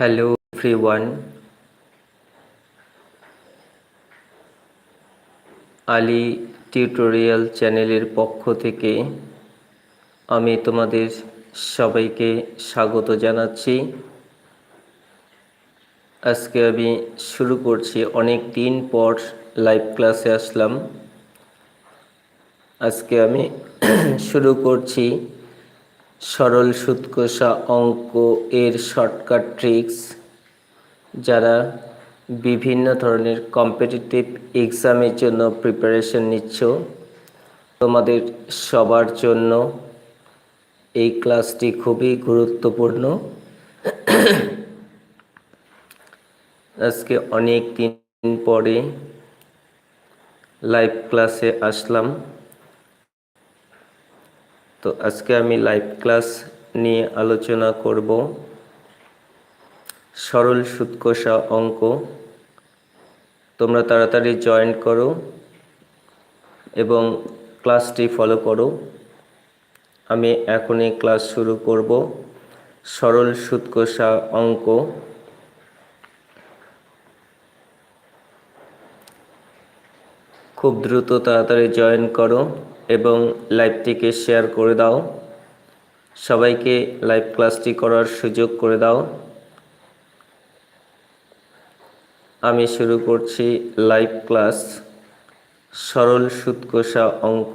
Hello everyone Ali tutorial চ্যানেলের পক্ষ থেকে আমি তোমাদের সবাইকে স্বাগত জানাচ্ছি। আজকে আমি শুরু করছি, অনেক দিন পর লাইভ ক্লাসে আসলাম। আজকে আমি শুরু করছি সরল সুৎকষা অঙ্ক এর শর্টকাট ট্রিক্স যারা বিভিন্ন ধরনের কম্পিটিটিভ এক্সামের জন্য প্রিপারেশন নিচ্ছ, তোমাদের সবার জন্য এই ক্লাসটি খুবই গুরুত্বপূর্ণ। আজকে অনেক দিন পরে লাইভ ক্লাসে আসলাম। তো আজকে আমি লাইভ ক্লাস নিয়ে আলোচনা করব সরল সুৎকষা অঙ্ক। তোমরা তাড়াতাড়ি জয়েন করো এবং ক্লাসটি ফলো করো। আমি এখনই ক্লাস শুরু করব। সরল সুৎকষা অঙ্ক। খুব দ্রুত তাড়াতাড়ি জয়েন করো। এবং লাইভটিকে শেয়ার করে দাও। সবাইকে লাইভ ক্লাসটি করার সুযোগ করে দাও। আমি শুরু করছি লাইভ ক্লাস। সরল সুৎকষা অঙ্ক।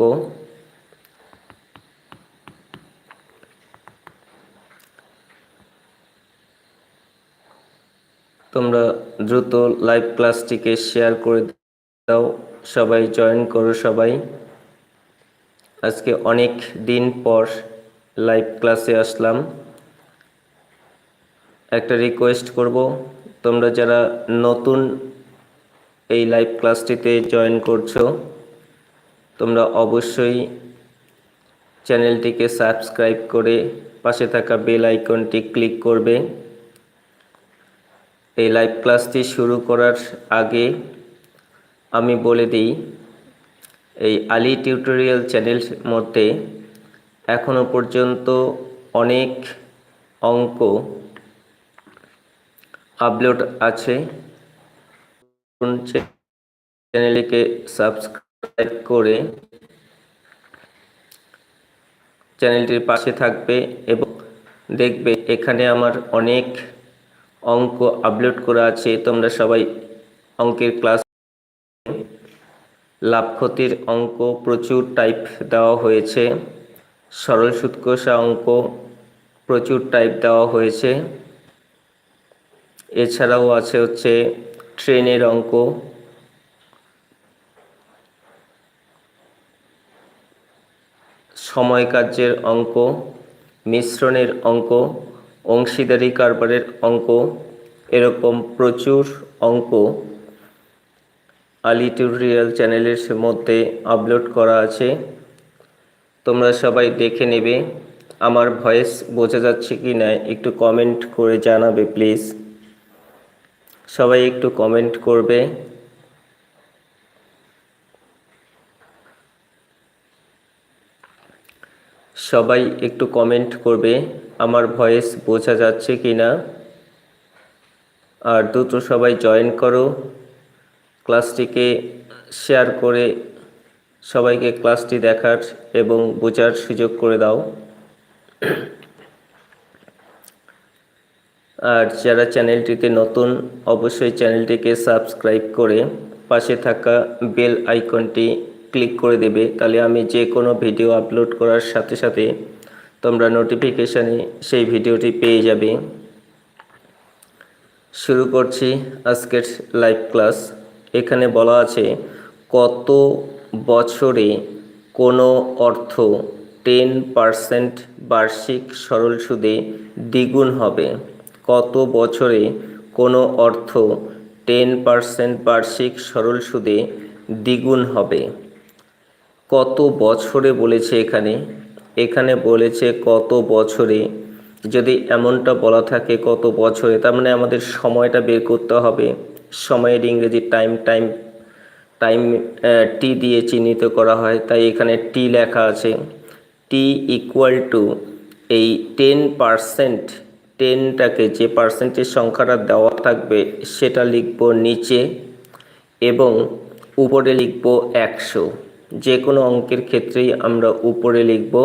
তোমরা দ্রুত লাইভ ক্লাসটিকে শেয়ার করে দাও। সবাই জয়েন করো সবাই। আজকে অনেক দিন পর লাইভ ক্লাসে আসলাম। একটা রিকোয়েস্ট করব, তোমরা যারা নতুন এই লাইভ ক্লাসটিতে জয়েন করছ, তোমরা অবশ্যই চ্যানেলটিকে সাবস্ক্রাইব করে পাশে থাকা বেল আইকনটি ক্লিক করবে। এই লাইভ ক্লাসটি শুরু করার আগে আমি বলে দিই এই আলি টিউটোরিয়াল চ্যানেল মধ্যে এখনও পর্যন্ত অনেক অঙ্ক আপলোড আছে। চ্যানেলটিকে সাবস্ক্রাইব করে চ্যানেলটির পাশে থাকবে এবং দেখবে এখানে আমার অনেক অঙ্ক আপলোড করা আছে। তোমরা সবাই অঙ্কের ক্লাস লাভ ক্ষতির অঙ্ক প্রচুর টাইপ দেওয়া হয়েছে। সরল সুৎকষা অঙ্ক প্রচুর টাইপ দেওয়া হয়েছে। এছাড়াও আছে হচ্ছে ট্রেনের অঙ্ক। সময় কার্যের অঙ্ক, মিশ্রণের অঙ্ক, অংশীদারি কারবারের অঙ্ক, এরকম প্রচুর অঙ্ক আলি টিউটোরিয়াল চ্যানেলের মধ্যে আপলোড করা আছে। তোমরা সবাই দেখে নেবে, আমার ভয়েস বোঝা যাচ্ছে কি না একটু কমেন্ট করে জানাবে প্লিজ সবাই একটু কমেন্ট করবে। সবাই একটু কমেন্ট করবে, আমার ভয়েস বোঝা যাচ্ছে কি না আর দ্রুত সবাই জয়েন করো। ক্লাসটিকে শেয়ার করে সবাইকে ক্লাসটি দেখার এবং বোঝার সুযোগ করে দাও। আর যারা চ্যানেলটিতে নতুন, অবশ্যই চ্যানেলটিকে সাবস্ক্রাইব করে পাশে থাকা বেল আইকনটি ক্লিক করে দেবে। তাহলে আমি যে কোনো ভিডিও আপলোড করার সাথে সাথে তোমরা নোটিফিকেশানে সেই ভিডিওটি পেয়ে যাবে। শুরু করছি আজকের লাইভ ক্লাস। এখানে বলা আছে, কত বছরে কোনো অর্থ টেন পারসেন্ট বার্ষিক সরল সুদে দ্বিগুণ হবে? কত বছরে কোনো অর্থ টেন পারসেন্ট বার্ষিক সরল সুদে দ্বিগুণ হবে? কত বছরে বলেছে এখানে? এখানে বলেছে কত বছরে? যদি এমনটা বলা থাকে কত বছরে, তার মানে আমাদের সময়টা বের করতে হবে। সময়ের ইংরেজি টাইম টাইম টাইম টি দিয়ে চিহ্নিত করা হয়। তাই এখানে টি লেখা আছে টি ইকুয়াল টু এই টেন পারসেন্ট টেনটাকে যে পার্সেন্টেজ সংখ্যাটা দেওয়া থাকবে, সেটা লিখব নিচে এবং উপরে লিখব একশো। যে কোনো অঙ্কের ক্ষেত্রেই আমরা উপরে লিখব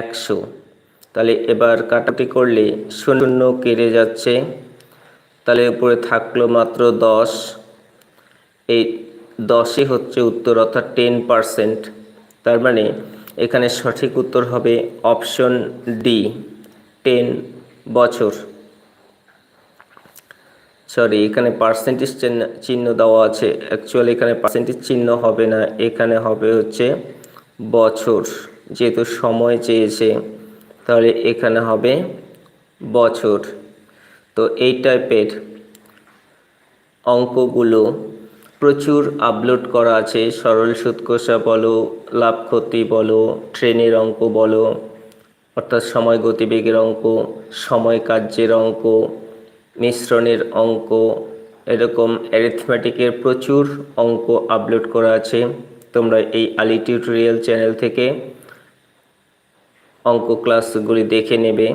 একশো। তাহলে এবার কাটাটি করলে শূন্য কেটে যাচ্ছে। তাহলে উপরে থাকল মাত্র দশ। এই দশই হচ্ছে উত্তর, অর্থাৎ টেন পারসেন্ট তার মানে এখানে সঠিক উত্তর হবে অপশন ডি টেন বছর। সরি এখানে পার্সেন্টেজ চিহ্ন দেওয়া আছে। অ্যাকচুয়ালি এখানে পার্সেন্টেজ চিহ্ন হবে না, এখানে হবে হচ্ছে বছর। যেহেতু সময় চেয়েছে, তাহলে এখানে হবে বছর। তো এই টাইপের অঙ্কগুলো প্রচুর আপলোড করা আছে। সরল সুৎকষা বলো, লাভ ক্ষতি বলো, ট্রেনের অঙ্ক বলো, অর্থাৎ সময় গতিবেগের অঙ্ক, সময় কার্যের অঙ্ক, মিশ্রণের অঙ্ক, এরকম অ্যারিথমেটিকের প্রচুর অঙ্ক আপলোড করা আছে। তোমরা এই আলি টিউটোরিয়াল চ্যানেল থেকে অঙ্ক ক্লাসগুলি দেখে নেবে।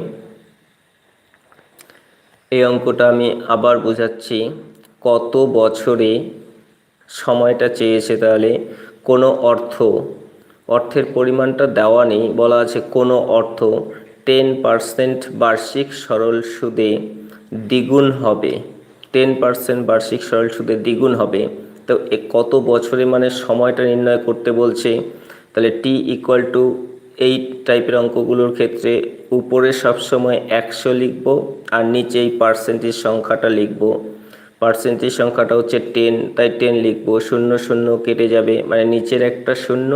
এই অঙ্কটা আমি আবার বোঝাচ্ছি কত বছরে সময়টা চেয়েছে তাহলে কোনো অর্থ, অর্থের পরিমাণটা দেওয়া নেই, বলা আছে কোনো অর্থ টেন পার্সেন্ট বার্ষিক সরল সুদে দ্বিগুণ হবে। টেন পার্সেন্ট বার্ষিক সরল সুদে দ্বিগুণ হবে। তো এ কত বছরে মানে সময়টা নির্ণয় করতে বলছে? তাহলে টি ইকুয়াল টু এই টাইপের অঙ্কগুলোর ক্ষেত্রে উপরে সবসময় একশো লিখব আর নিচে এই পার্সেন্টেজ সংখ্যাটা লিখব। পার্সেন্টেজ সংখ্যাটা হচ্ছে টেন তাই টেন লিখব। শূন্য শূন্য কেটে যাবে। মানে নিচের একটা শূন্য,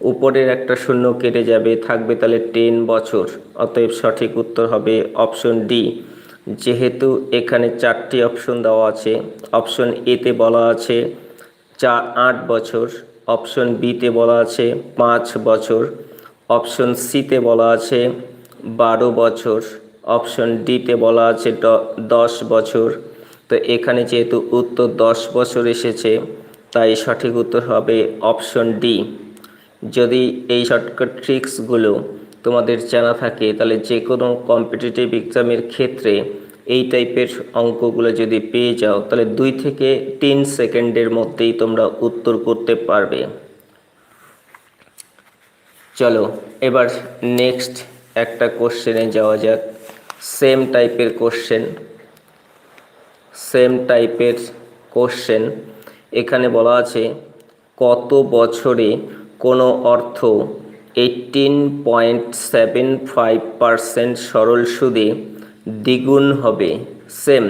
উপরের একটা শূন্য কেটে যাবে। থাকবে তাহলে টেন বছর। অতএব সঠিক উত্তর হবে অপশন ডি যেহেতু এখানে চারটি অপশন দেওয়া আছে অপশন এতে বলা আছে চার, আট বছর অপশন বিতে বলা আছে পাঁচ বছর অপশন সিতে বলা আছে বারো বছর। অপশন ডিতে বলা আছে দশ বছর। তো এখানে যেহেতু উত্তর দশ বছর এসেছে, তাই সঠিক উত্তর হবে অপশন ডি যদি এই শর্টকাট ট্রিক্সগুলো তোমাদের জানা থাকে, তাহলে যে কোনো কম্পিটিটিভ এক্সামের ক্ষেত্রে এই টাইপের অঙ্কগুলো যদি পেয়ে যাও, তাহলে দুই থেকে তিন সেকেন্ডের মধ্যেই তোমরা উত্তর করতে পারবে। চলো, এবার নেক্সট একটা কোশ্চেনে যাওয়া যাক। সেম টাইপের কোশ্চেন সেম টাইপের কোশ্চেন এখানে বলা আছে, কত বছরে কোনো অর্থ eighteen point seven five percent সরল সুদে দ্বিগুণ হবে? সেম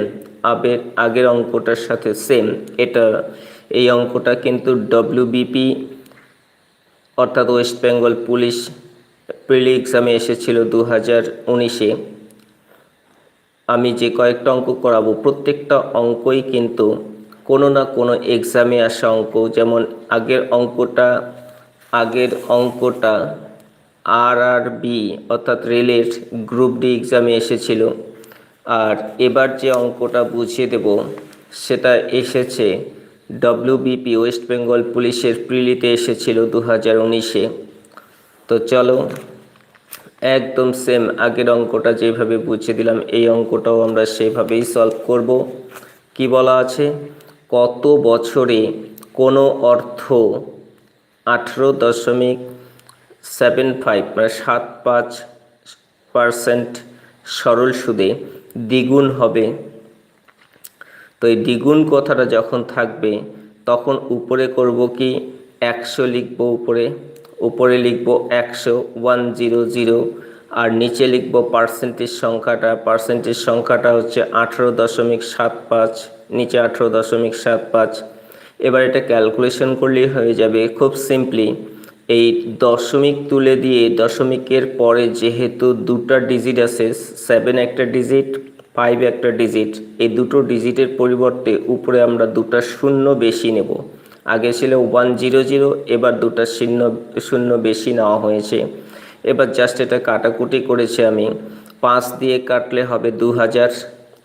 আবের আগের অঙ্কটার সাথে সেম এটা, এই অঙ্কটা কিন্তু ডব্লিউবিপি অর্থাৎ ওয়েস্ট বেঙ্গল পুলিশ প্রিলি এক্সামে এসেছিল দু হাজার উনিশে। আমি যে কয়েকটা অঙ্ক করাবো, প্রত্যেকটা অঙ্কই কিন্তু কোনো না কোনো এক্সামে আসা অঙ্ক। যেমন আগের অঙ্কটা আগের অঙ্কটা আর আর বি অর্থাৎ রেলের গ্রুপ ডি এক্সামে এসেছিল। আর এবার যে অঙ্কটা বুঝিয়ে দেব, সেটা এসেছে ডব্লিউবিপি ওয়েস্ট বেঙ্গল পুলিশের প্রিলিতে এসেছিল দু হাজার উনিশে। তো চলো, একদম সেম আগের অঙ্কটা যেভাবে বুঝিয়ে দিলাম, এই অঙ্কটাও আমরা সেভাবেই সলভ করব। কি বলা আছে? কত বছরে কোনো অর্থ আঠেরো দশমিক সেভেন ফাইভ মানে সাত পাঁচ পারসেন্ট সরল সুদে দ্বিগুণ হবে। তো এই দ্বিগুণ কথাটা যখন থাকবে, তখন উপরে করব কি? একশো লিখব উপরে। উপরে লিখব একশো, ওয়ান জিরো জিরো, আর নিচে লিখব পার্সেন্টেজ সংখ্যাটা। পার্সেন্টেজ সংখ্যাটা হচ্ছে আঠেরো দশমিক সাত পাঁচ, নিচে আঠেরো দশমিক সাত পাঁচ। এবার এটা ক্যালকুলেশন করলেই হয়ে যাবে খুব সিম্পলি। এই দশমিক তুলে দিয়ে দশমিকের পরে যেহেতু দুটা ডিজিট আছে সেভেন একটা ডিজিট ফাইভ একটা ডিজিট, এই দুটো ডিজিটের পরিবর্তে উপরে আমরা দুটা শূন্য বেশি নেব। আগে ছিল ওয়ান জিরো জিরো এবার দুটা শূন্য শূন্য বেশি নেওয়া হয়েছে। এবার জাস্ট এটা কাটাকুটি করেছি আমি। পাঁচ দিয়ে কাটলে হবে দু হাজার,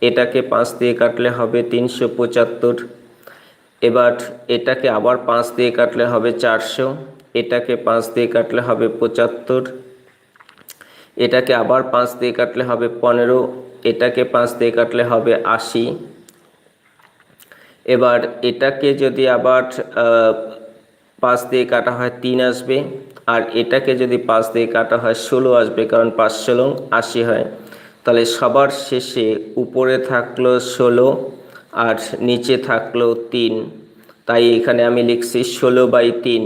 এটাকে পাঁচ দিয়ে কাটলে হবে তিনশো পঁচাত্তর। এবার এটাকে আবার পাঁচ দিয়ে কাটলে হবে চারশো, এটাকে পাঁচ দিয়ে কাটলে হবে পঁচাত্তর। এটাকে আবার পাঁচ দিয়ে কাটলে হবে পনেরো, এটাকে পাঁচ দিয়ে কাটলে হবে আশি। এবার এটাকে যদি আবার পাঁচ দিয়ে কাটা হয় তিন আসবে, আর এটাকে যদি পাঁচ দিয়ে কাটা হয় ষোলো আসবে, কারণ পাঁচ ষোলো আশি হয়, তাহলে সবার শেষে উপরে থাকল ষোলো আর নিচে থাকল তিন। তাই এখানে আমি লিখছি ষোলো বাই তিন।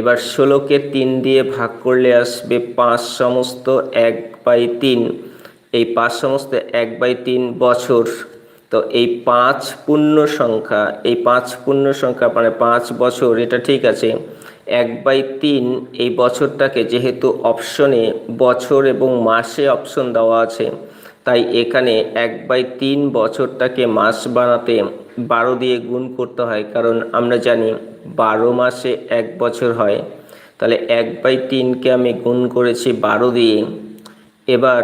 এবার ষোলোকে তিন দিয়ে ভাগ করলে আসবে পাঁচ সমস্ত এক বাই তিন। এই পাঁচ সমস্ত এক বাই তিন বছর তো এই পাঁচ পূর্ণ সংখ্যা, এই পাঁচ পূর্ণ সংখ্যা মানে পাঁচ বছর, এটা ঠিক আছে। এক বাই তিন এই বছরটাকে যেহেতু অপশনে বছর এবং মাসে অপশন দেওয়া আছে, তাই এখানে এক বাই তিন বছরটাকে মাস বানাতে বারো দিয়ে গুণ করতে হয়, কারণ আমরা জানি বারো মাসে এক বছর হয়। তাহলে এক বাই তিনকে আমি গুণ করেছি বারো দিয়ে, এবার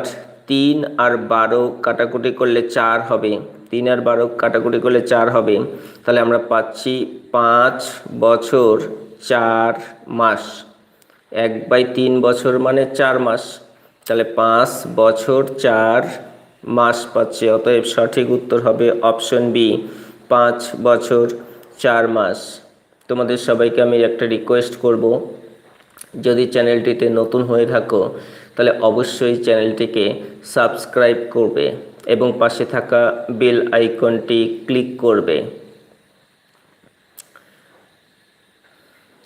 তিন আর বারো কাটাকুটি করলে চার হবে। তিন আর বারো কাটাকুটি করলে চার হবে। তাহলে আমরা পাচ্ছি পাঁচ বছর চার মাস। এক বাই তিন বছর মানে চার মাস। তাহলে পাঁচ বছর চার মাস পাচ্ছে, অতএব সঠিক উত্তর হবে অপশন বি পাঁচ বছর চার মাস। তোমাদের সবাইকে আমি একটা রিকোয়েস্ট করব, যদি চ্যানেলটিতে নতুন হয়ে থাকো, তাহলে অবশ্যই চ্যানেলটিকে সাবস্ক্রাইব করবে। এবং পাশে থাকা বেল আইকনটি ক্লিক করবে।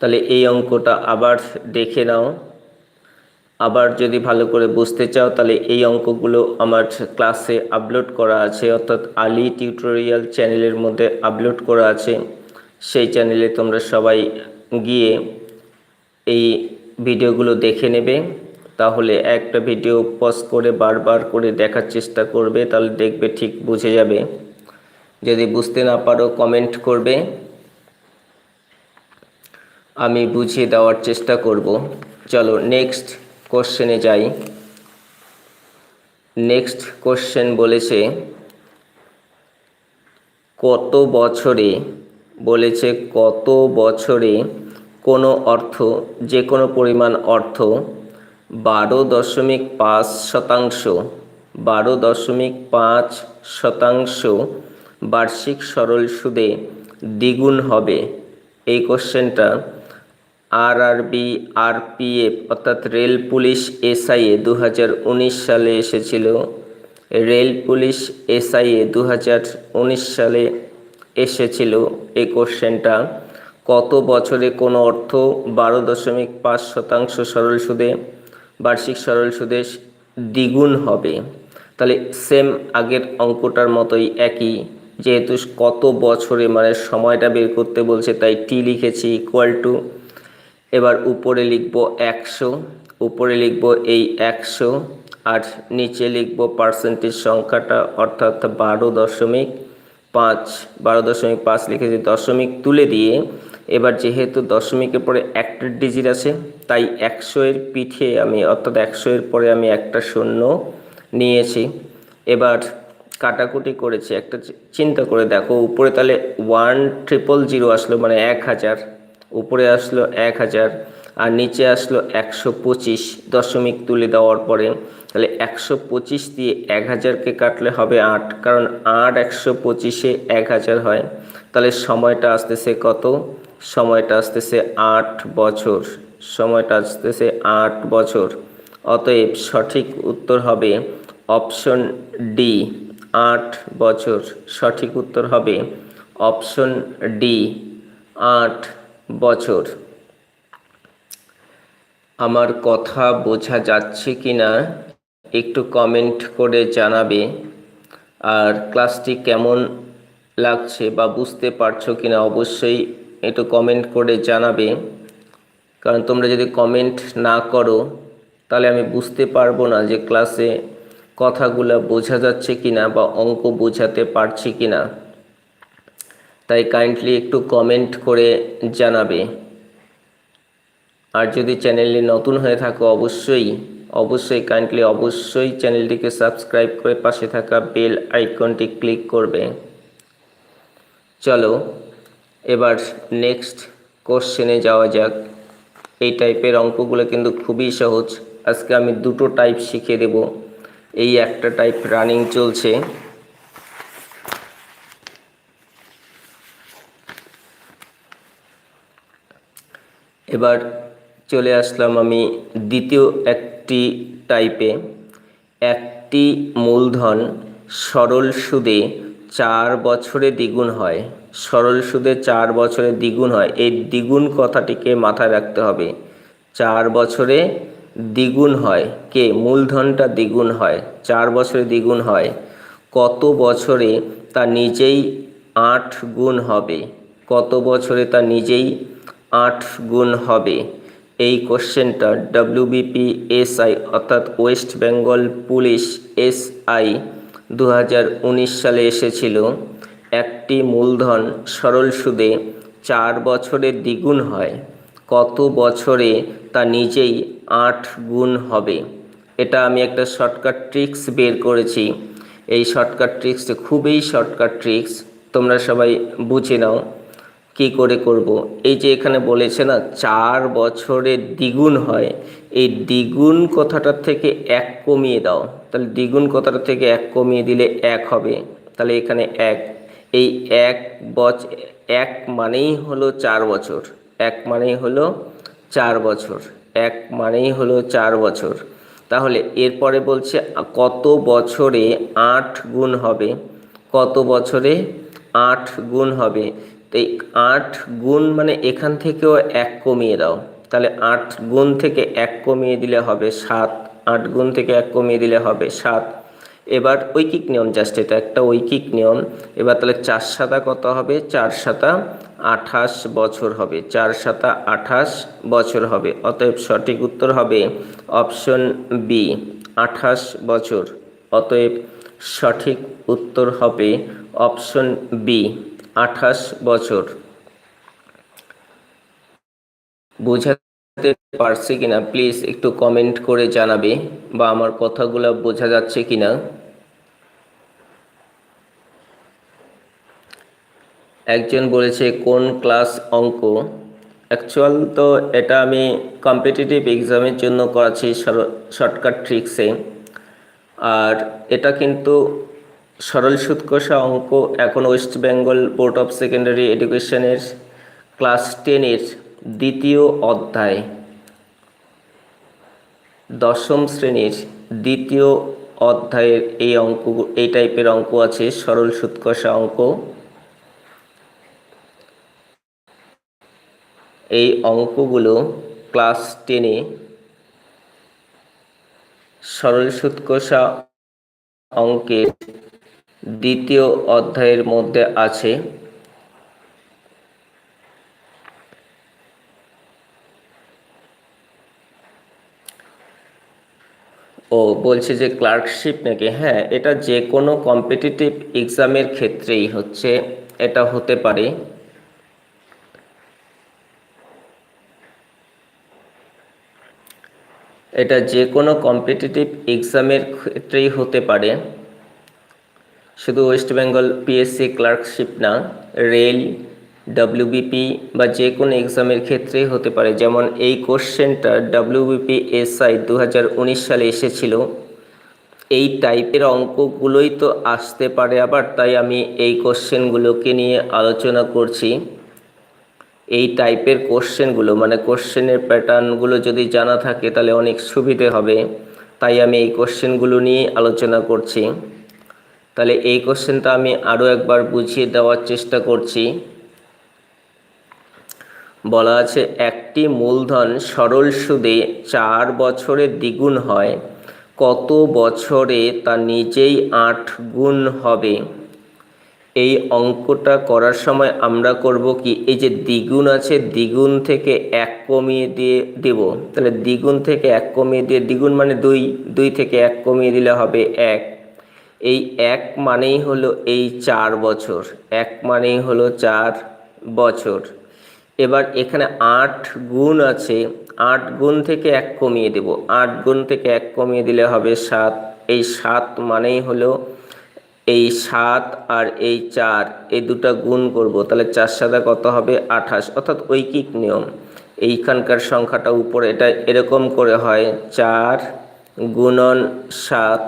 তাহলে এই অঙ্কটা আবার দেখে নাও। আবার যদি ভালো করে বুঝতে চাও, তাহলে এই অঙ্কগুলো আমার ক্লাসে আপলোড করা আছে, অর্থাৎ আলি টিউটোরিয়াল চ্যানেলের মধ্যে আপলোড করা আছে। সেই চ্যানেলে তোমরা সবাই গিয়ে এই ভিডিওগুলো দেখে নেবে। তাহলে একটা ভিডিও পজ করে বারবার করে দেখার চেষ্টা করবে, তাহলে দেখবে ঠিক বুঝে যাবে। যদি বুঝতে না পারো কমেন্ট করবে। আমি বুঝিয়ে দেওয়ার চেষ্টা করব। চলো নেক্সট কোশ্চেনে যাই। নেক্সট কোশ্চেন বলেছে, কত বছরে, বলেছে, কত বছরে কোনো অর্থ, যে কোনো পরিমাণ অর্থ বারো দশমিক পাঁচ শতাংশ, বারো দশমিক পাঁচ শতাংশ বার্ষিক সরল সুদে দ্বিগুণ হবে। এই কোশ্চেনটা R R B R P F অর্থাৎ রেল পুলিশ এসআইএ দু হাজার উনিশ সালে এসেছিল। রেল পুলিশ এসআইএ দু হাজার উনিশ সালে এসেছিল। এই কোশ্চেনটা কত বছরে কোনো অর্থ বারো দশমিক পাঁচ শতাংশ সরল সুদে বার্ষিক সরল সুদে দ্বিগুণ হবে। তাহলে সেম আগের অঙ্কটার মতোই একই, যেহেতু কত বছরে মানে সময়টা বের করতে বলছে, তাই টি লিখেছি ইকুয়াল টু এবার উপরে লিখব একশো, উপরে লিখব এই একশো, আর নিচে লিখব পার্সেন্টেজ সংখ্যাটা, অর্থাৎ বারো দশমিক পাঁচ, বারো দশমিক পাঁচ লিখেছি দশমিক তুলে দিয়ে এবার যেহেতু দশমিকের পরে একটা ডিজিট আছে, তাই একশো এর পিঠে আমি, অর্থাৎ একশো এর পরে আমি একটা শূন্য নিয়েছি। এবার কাটাকুটি করেছি, একটা চিন্তা করে দেখো, উপরে তাহলে ওয়ান ট্রিপল জিরো আসলো মানে এক হাজার। উপরে আসলো এক হাজার, আর নিচে আসলো একশো পঁচিশ দশমিক তুলে দেওয়ার পরে। তাহলে একশো পঁচিশ দিয়ে এক হাজারকে কাটলে হবে আট, কারণ আট একশো পঁচিশে এক হাজার হয়। তাহলে সময়টা আসতেছে কত? সময়টা আসতেছে আট বছর। সময়টা আসতেছে আট বছর। অতএব সঠিক উত্তর হবে অপশন ডি, আট বছর। সঠিক উত্তর হবে অপশন ডি, আট বছর। আমার কথা বোঝা যাচ্ছে কি না? একটু কমেন্ট করে জানাবে। আর ক্লাসটি কেমন লাগছে বা বুঝতে পারছ কি না অবশ্যই একটু কমেন্ট করে জানাবে। কারণ তোমরা যদি কমেন্ট না করো, তাহলে আমি বুঝতে পারব না যে ক্লাসে কথাগুলো বোঝা যাচ্ছে কি না বা অঙ্ক বোঝাতে পারছি কি না তাই কাইন্ডলি একটু কমেন্ট করে জানাবে। আর যদি চ্যানেলে নতুন হয়ে থাকো, অবশ্যই অবশ্যই কাইন্ডলি অবশ্যই চ্যানেলটিকে সাবস্ক্রাইব করে পাশে থাকা বেল আইকনটি ক্লিক করবে। চলো, এবার নেক্সট কোশ্চেনে যাওয়া যাক। এই টাইপের অঙ্কগুলো কিন্তু খুবই সহজ। আজকে আমি দুটো টাইপ শিখিয়ে দেব। এই একটা টাইপ রানিং চলছে। এবার চলে আসলাম আমি দ্বিতীয় একটি টাইপে একটি মূলধন সরল সুদে চার বছরে দ্বিগুণ হয়। সরল সুদে চার বছরে দ্বিগুণ হয়। এই দ্বিগুণ কথাটিকে মাথায় রাখতে হবে। চার বছরে দ্বিগুণ হয়। কে? মূলধনটা দ্বিগুণ হয়। চার বছরে দ্বিগুণ হয়। কত বছরে তা নিজেই আট গুণ হবে? কত বছরে তা নিজেই আট গুণ হবে? এই কোশ্চেনটা ডাব্লিউবিপি এসআই অর্থাৎ ওয়েস্ট বেঙ্গল পুলিশ এসআই দু হাজার উনিশ সালে এসেছিল একটি মূলধন সরল সুদে চার বছরে দ্বিগুণ হয়। কত বছরে তা নিজেই আট গুণ হবে? এটা আমি একটা শর্টকাট ট্রিক্স বের করেছি। এই শর্টকাট ট্রিক্সটা খুবই শর্টকাট ট্রিক্স। তোমরা সবাই বুঝে নাও। কি করে করব? এই যে এখানে বলেছে না, চার বছরে দ্বিগুণ হয়। এই দ্বিগুণ কথাটার থেকে এক কমিয়ে দাও। তাহলে দ্বিগুণ কথাটা থেকে এক কমিয়ে দিলে এক হবে। তাহলে এখানে এক। এই এক বছ, এক মানেই হলো চার বছর। এক মানেই হলো চার বছর। এক মানেই হলো চার বছর। তাহলে এরপরে বলছে, কত বছরে আট গুণ হবে? কত বছরে আট গুণ হবে? তো আট গুণ মানে এখান থেকেও এক কমিয়ে দাও। তাহলে আট গুণ থেকে এক কমিয়ে দিলে হবে সাত, আট গুণ থেকে এক কমিয়ে দিলে হবে সাত। এবার ঐকিক নিয়ম জাস্ট এটা একটা ঐকিক নিয়ম। এবার তাহলে চার সাতা কত হবে? চার সাতা আঠাশ বছর হবে। চার সাতা আঠাশ বছর হবে। অতএব সঠিক উত্তর হবে অপশন বি, আঠাশ বছর। অতএব সঠিক উত্তর হবে অপশন বি। আঠাশ বছর। বোঝাতে পারছি কিনা? প্লিজ একটু কমেন্ট করে জানাবে বা আমার কথাগুলো বোঝা যাচ্ছে কিনা? একজন বলেছে, কোন ক্লাস অঙ্ক? অ্যাকচুয়াল তো এটা আমি কম্পিটিটিভ এক্সামের জন্য করাচ্ছি শর্টকাট ট্রিক্সে। আর এটা কিন্তু সরল সুৎকষা অঙ্ক এখন West Bengal board of secondary এডুকেশনের ক্লাস টেনের দ্বিতীয় অধ্যায়, দশম শ্রেণির দ্বিতীয় অধ্যায়ের এই অঙ্ক, এই টাইপের অঙ্ক আছে, সরল সুৎকষা অঙ্ক। এই অঙ্কগুলো ক্লাস টেনে সরল সুৎকষা অঙ্কের দ্বিতীয় অধ্যায়ের মধ্যে আছে, ও বলছে যে ক্লার্কশিপ নাকি হ্যাঁ এটা যে কোনো কম্পিটিটিভ এক্সামের ক্ষেত্রেই হচ্ছে, এটা হতে পারে। এটা যে কোনো কম্পিটিটিভ এক্সামের ক্ষেত্রেই হতে পারে। শুধু ওয়েস্ট বেঙ্গল পিএসসি ক্লার্কশিপ না, রেল ডাব্লিউবিপি বা যে কোনো এক্সামের ক্ষেত্রেই হতে পারে। যেমন এই কোশ্চেনটা ডাব্লিউবিপি এসআই দু উনিশ সালে এসেছিল। এই টাইপের অঙ্কগুলোই তো আসতে পারে আবার, তাই আমি এই কোশ্চেনগুলোকে নিয়ে আলোচনা করছি। এই টাইপের কোশ্চেনগুলো মানে কোশ্চেনের প্যাটার্নগুলো যদি জানা থাকে তাহলে অনেক সুবিধে হবে। তাই আমি এই কোশ্চেনগুলো নিয়ে আলোচনা করছি। তাহলে এই কোশ্চেনটা আমি আরও একবার বুঝিয়ে দেওয়ার চেষ্টা করছি। বলা আছে, একটি মূলধন সরল সুদে চার বছরে দ্বিগুণ হয়, কত বছরে তা নিজেই আট গুণ হবে? এই অঙ্কটা করার সময় আমরা করব কি, এই যে দ্বিগুণ আছে, দ্বিগুণ থেকে এক কমিয়ে দিয়ে দেব। তাহলে দ্বিগুণ থেকে এক কমিয়ে দিয়ে, দ্বিগুণ মানে দুই দুই থেকে এক কমিয়ে দিলে হবে এক। এই এক মানেই হলো এই চার বছর, এক মানেই হলো চার বছর। এবার এখানে আট গুণ আছে, আট গুণ থেকে এক কমিয়ে দেব। আট গুণ থেকে এক কমিয়ে দিলে হবে সাত। এই সাত মানেই হলো এই সাত আর এই চার, এই দুটা গুণ করব। তাহলে চার সাদা কত হবে? আঠাশ। অর্থাৎ ঐকিক নিয়ম। এইখানকার সংখ্যাটা উপরে, এটা এরকম করে হয়, চার গুণন সাত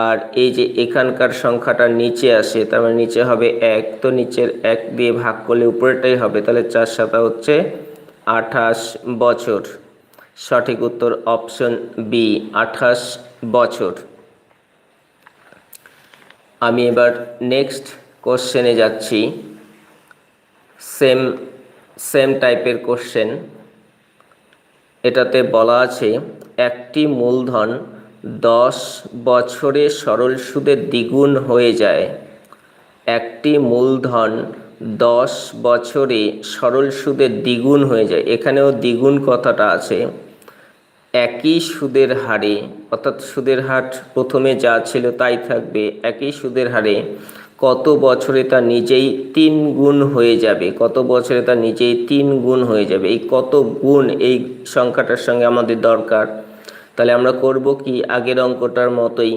আর এই যে এখানকার সংখ্যাটা নিচে আসে, তার মানে নিচে হবে এক, তো নিচের এক দিয়ে ভাগ করলে উপরেটাই হবে, তাহলে চার সাতা হচ্ছে আঠাশ বছর। সঠিক উত্তর অপশন বি, আঠাশ বছর। আমি এবার নেক্সট কোশ্চেনে যাচ্ছি। সেম সেম টাইপের কোশ্চেন। এটাতে বলা আছে, একটি মূলধন দশ বছরে সরল সুদে দ্বিগুণ হয়ে যায়। একটি মূলধন দশ বছরে সরল সুদে দ্বিগুণ হয়ে যায়। এখানেও দ্বিগুণ কথাটা আছে। একই সুদের হারে, অর্থাৎ সুদের হার প্রথমে যা ছিল তাই থাকবে। একই সুদের হারে কত বছরে তা নিজেই তিন গুণ হয়ে যাবে? কত বছরে তা নিজেই তিন গুণ হয়ে যাবে? এই কত গুণ এই সংখ্যাটার সঙ্গে আমাদের দরকার। তাহলে আমরা করব কি? আগের অঙ্কটার মতোই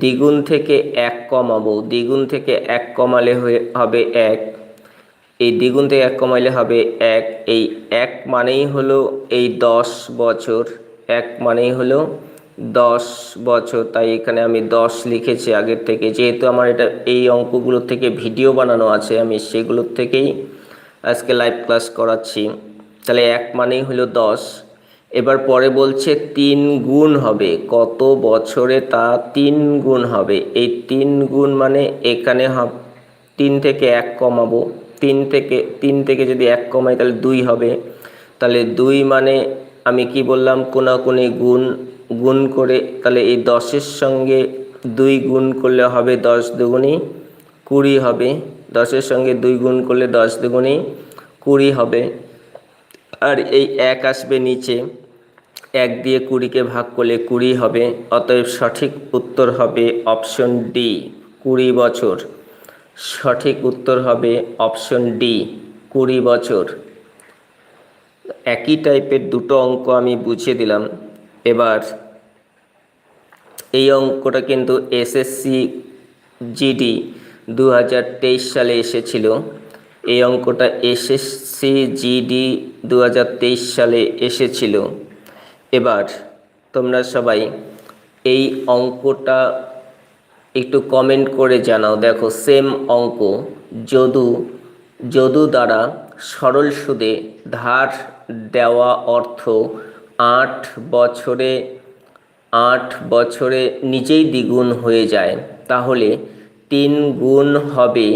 দ্বিগুণ থেকে এক কমাবো। দ্বিগুণ থেকে এক কমালে হয়ে হবে এক। এই দ্বিগুণ থেকে এক কমাইলে হবে এক। এই এক মানেই হলো এই দশ বছর। এক মানেই হলো দশ বছর। তাই এখানে আমি দশ লিখেছি আগের থেকে। যেহেতু আমার এটা এই অঙ্কগুলো থেকে ভিডিও বানানো আছে, আমি সেগুলোর থেকেই আজকে লাইভ ক্লাস করাচ্ছি। তাহলে এক মানেই হলো দশ। এবার পরে বলছে তিন গুণ হবে। কত বছরে তা তিন গুণ হবে? এই তিন গুণ মানে এখানে তিন থেকে এক কমাবো। তিন থেকে তিন থেকে যদি এক কমাই তাহলে দুই হবে। তাহলে দুই মানে আমি কি বললাম? কোনাকুনি গুণ গুণ করে তাহলে এই দশের সঙ্গে দুই গুণ করলে হবে দশ দুগুণি কুড়ি হবে। দশের সঙ্গে দুই গুণ করলে দশ দুগুণি কুড়ি হবে। আর এই এক আসবে নিচে। এক দিয়ে কুড়িকে ভাগ করলে কুড়ি হবে, অতএব সঠিক উত্তর হবে অপশন ডি, কুড়ি বছর। সঠিক উত্তর হবে অপশন ডি, কুড়ি বছর। একই টাইপের দুটো অঙ্ক আমি বুঝিয়ে দিলাম। এবার এই অঙ্কটা কিন্তু এসএসসি জিডি দু হাজার তেইশ সালে এসেছিল। এই অঙ্কটা এসএসসি জিডি দু হাজার তেইশ সালে এসেছিল। এবার তোমরা সবাই এই অঙ্কটা একটু কমেন্ট করে জানাও। দেখো সেম অঙ্ক, যদু যদু দ্বারা সরল সুদে ধার দেওয়া অর্থ আট বছরে আট বছরে নিজেই দ্বিগুণ হয়ে যায়। তাহলে তিন গুণ হবে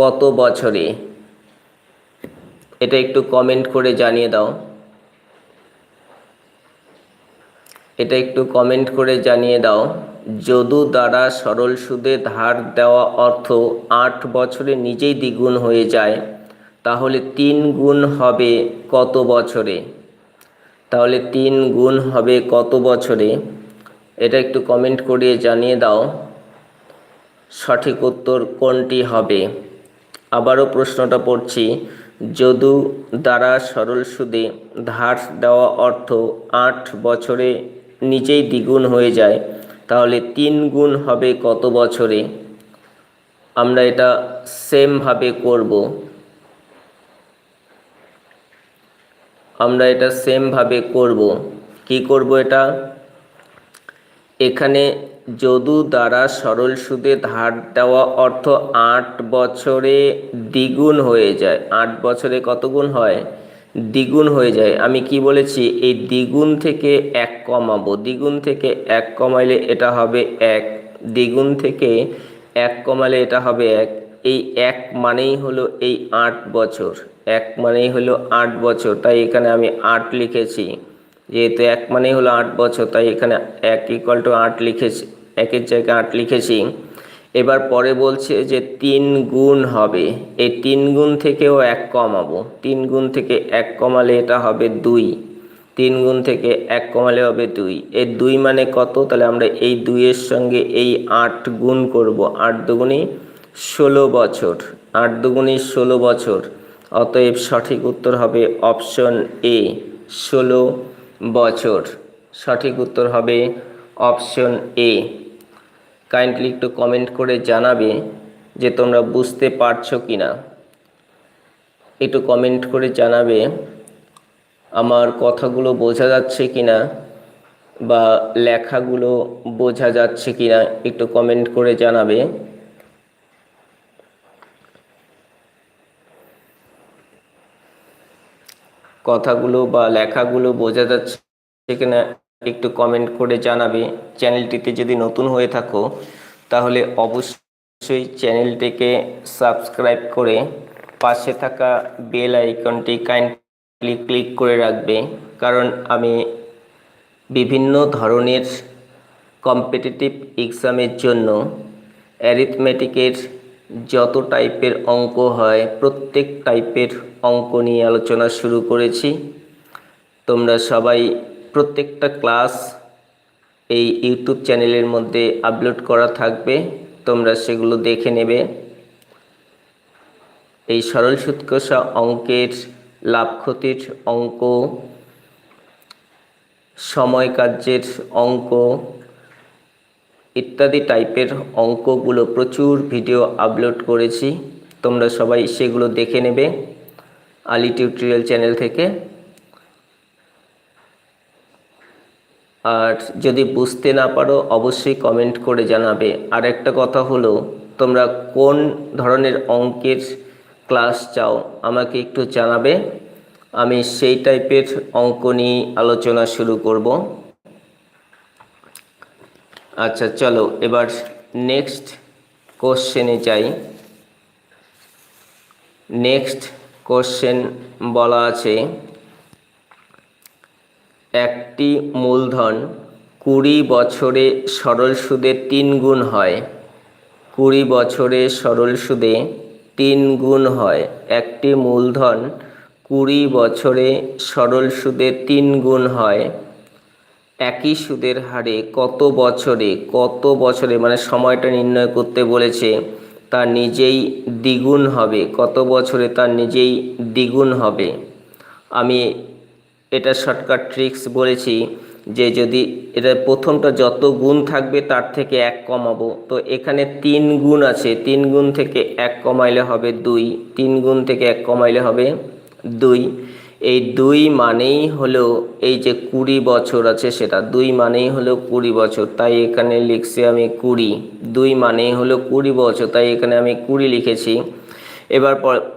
কত বছরে? এটা একটু কমেন্ট করে জানিয়ে দাও। এটা একটু কমেন্ট করে জানিয়ে দাও। যদু দ্বারা সরল সুদে ধার দেওয়া অর্থ আট বছরে নিজেই দ্বিগুণ হয়ে যায়। তাহলে তিন গুণ হবে কত বছরে? তাহলে তিন গুণ হবে কত বছরে? এটা একটু কমেন্ট করে জানিয়ে দাও। সঠিক উত্তর কোনটি হবে? আবারও প্রশ্নটা পড়ছি। যদু দ্বারা সরল সুদে ধার দেওয়া অর্থ আট বছরে নিজেই দ্বিগুণ হয়ে যায়, তাহলে তিন গুণ হবে কত বছরে? আমরা এটা সেমভাবে করব। আমরা এটা সেমভাবে করব। কি করব এটা? এখানে যদু দ্বারা সরল সুদে ধার দেওয়া অর্থ আট বছরে দ্বিগুণ হয়ে যায়। আট বছরে কত গুণ হয়? দ্বিগুণ হয়ে যায়। আমি কি বলেছি? এই দ্বিগুণ থেকে এক কমাবো। দ্বিগুণ থেকে এক কমাইলে এটা হবে এক। দ্বিগুণ থেকে এক কমালে এটা হবে এক। এই এক মানেই হলো এই আট বছর। এক মানেই হলো আট বছর। তাই এখানে আমি আট লিখেছি। যেহেতু এক মানেই হলো আট বছর, তাই এখানে এক ইকুয়াল টু আট লিখেছি। একের জায়গায় আট লিখেছি। এবার পরে বলছে যে তিন গুণ হবে। এই তিন গুণ থেকেও এক কমাবো। তিন গুণ থেকে এক কমালে এটা হবে দুই। তিন গুণ থেকে এক কমালে হবে দুই। এই দুই মানে কত? তাহলে আমরা এই দুইয়ের সঙ্গে এই আট গুণ করব। আট দুগুণই ষোলো বছর। আট দুগুণই ষোলো বছর। অতএব সঠিক উত্তর হবে অপশন এ, ষোলো বছর। সঠিক উত্তর হবে অপশন এ। কাইন্ডলি একটু কমেন্ট করে জানাবে যে তোমরা বুঝতে পারছ কি না একটু কমেন্ট করে জানাবে আমার কথাগুলো বোঝা যাচ্ছে কি না বা লেখাগুলো বোঝা যাচ্ছে কিনা একটু কমেন্ট করে জানাবে। কথাগুলো বা লেখাগুলো বোঝা যাচ্ছে কিনা একটু কমেন্ট করে জানাবে। চ্যানেলটিতে যদি নতুন হয়ে থাকো, তাহলে অবশ্যই চ্যানেলটিকে সাবস্ক্রাইব করে পাশে থাকা বেল আইকনটি কাইন্ডলি ক্লিক করে রাখবে। কারণ আমি বিভিন্ন ধরনের কম্পিটিটিভ এক্সামের জন্য অ্যারিথমেটিকের যত টাইপের অঙ্ক হয়, প্রত্যেক টাইপের অঙ্ক নিয়ে আলোচনা শুরু করেছি। তোমরা সবাই প্রত্যেকটা ক্লাস এই ইউটিউব চ্যানেলের মধ্যে আপলোড করা থাকবে। তোমরা সেগুলো দেখে নেবে। এই সরল সুৎকষা অঙ্কের লাভ ক্ষতির অঙ্ক সময় কার্যের অঙ্ক ইত্যাদি টাইপের অঙ্কগুলো প্রচুর ভিডিও আপলোড করেছি। তোমরা সবাই সেগুলো দেখে নেবে। আলি টিউটোরিয়াল চ্যানেল থেকে। আর যদি বুঝতে না পারো, অবশ্যই কমেন্ট করে জানাবে। আর একটা কথা হলো, তোমরা কোন ধরনের অঙ্কের ক্লাস চাও, আমাকে একটু জানাবে। আমি সেই টাইপের অঙ্ক নিয়ে আলোচনা শুরু করব। আচ্ছা চলো, এবার নেক্সট কোশ্চেনে যাই। নেক্সট কোশ্চেন বলা আছে একটি মূলধন কুড়ি বছরে সরল সুদে তিন গুণ হয়। কুড়ি বছরে সরল সুদে তিন গুণ হয়। একটি মূলধন কুড়ি বছরে সরল সুদে তিন গুণ হয়। একই সুদের হারে কত বছরে কত বছরে মানে সময়টা নির্ণয় করতে বলেছে, তা নিজেই দ্বিগুণ হবে। কত বছরে তার নিজেই দ্বিগুণ হবে। আমি এটা শর্টকাট ট্রিক্স বলেছি যে যদি এটা প্রথমটা যত গুণ থাকবে তার থেকে এক কমাবো। তো এখানে তিন গুণ আছে। তিন গুণ থেকে এক কমাইলে হবে দুই। তিন গুণ থেকে এক কমাইলে হবে দুই। এই দুই মানেই হলো এই যে কুড়ি বছর আছে সেটা। দুই মানেই হলো কুড়ি বছর, তাই এখানে লিখছি আমি কুড়ি। দুই মানেই হলো কুড়ি বছর, তাই এখানে আমি কুড়ি লিখেছি। এবার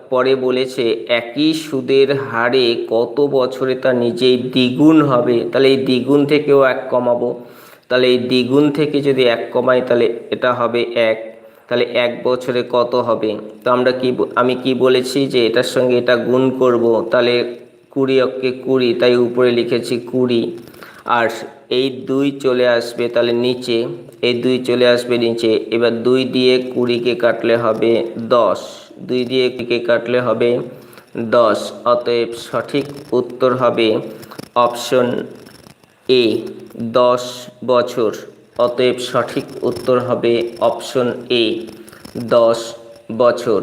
পরে বলেছে, একই সুদের হারে কত বছরে তা নিজেই দ্বিগুণ হবে? তাহলে এই দ্বিগুণ থেকেও এক কমাবো। তাহলে এই দ্বিগুণ থেকে যদি এক কমাই, তাহলে এটা হবে এক। তাহলে এক বছরে কত হবে? তো আমরা কি আমি কি বলেছি যে এটার সঙ্গে এটা গুণ করব? তাহলে কুড়ি অক্ষে কুড়ি, তাই উপরে লিখেছি কুড়ি। আর এই দুই চলে আসবে তাহলে নিচে। এই দুই চলে আসবে নিচে। এবার দুই দিয়ে কুড়িকে কাটলে হবে দশ। দুই দিয়ে কুড়িকে কাটলে হবে দশ, অতএব সঠিক উত্তর হবে অপশন এ, দশ বছর। অতএব সঠিক উত্তর হবে অপশন এ, দশ বছর।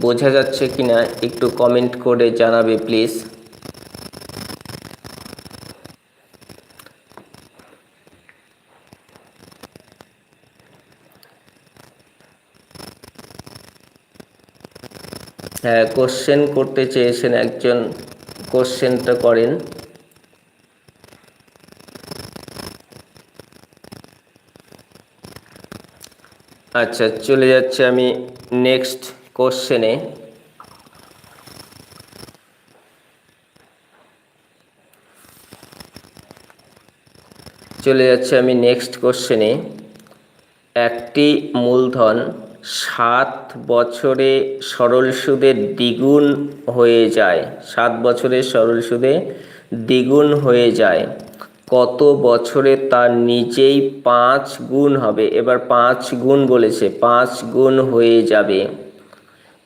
বোঝা যাচ্ছে কিনা? একটু কমেন্ট করে জানাবে প্লিজ কোশ্চেন করতে চেয়েছেন একজন কোশ্চেনটা করেন। আচ্ছা চলে যাচ্ছে আমি নেক্সট কোশ্চেনে চলে যাচ্ছে আমি নেক্সট কোশ্চেনে একটি মূলধন সাত বছরে সরল সুদে দ্বিগুণ হয়ে যায়। সাত বছরে সরল সুদে দ্বিগুণ হয়ে যায়। কত বছরে তার নিজেই পাঁচ গুণ হবে? এবার পাঁচ গুণ বলেছে, পাঁচ গুণ হয়ে যাবে।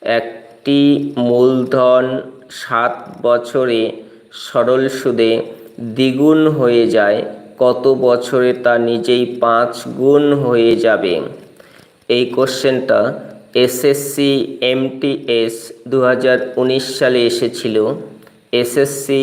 একটি মূলধন সাত বছরে সরল সুদে দ্বিগুণ হয়ে যায়। কত বছরে তা নিজেই পাঁচ গুণ হয়ে যাবে? এই কোশ্চেনটা এসএসসি এমটিএস দু সালে এসেছিল। এসএসসি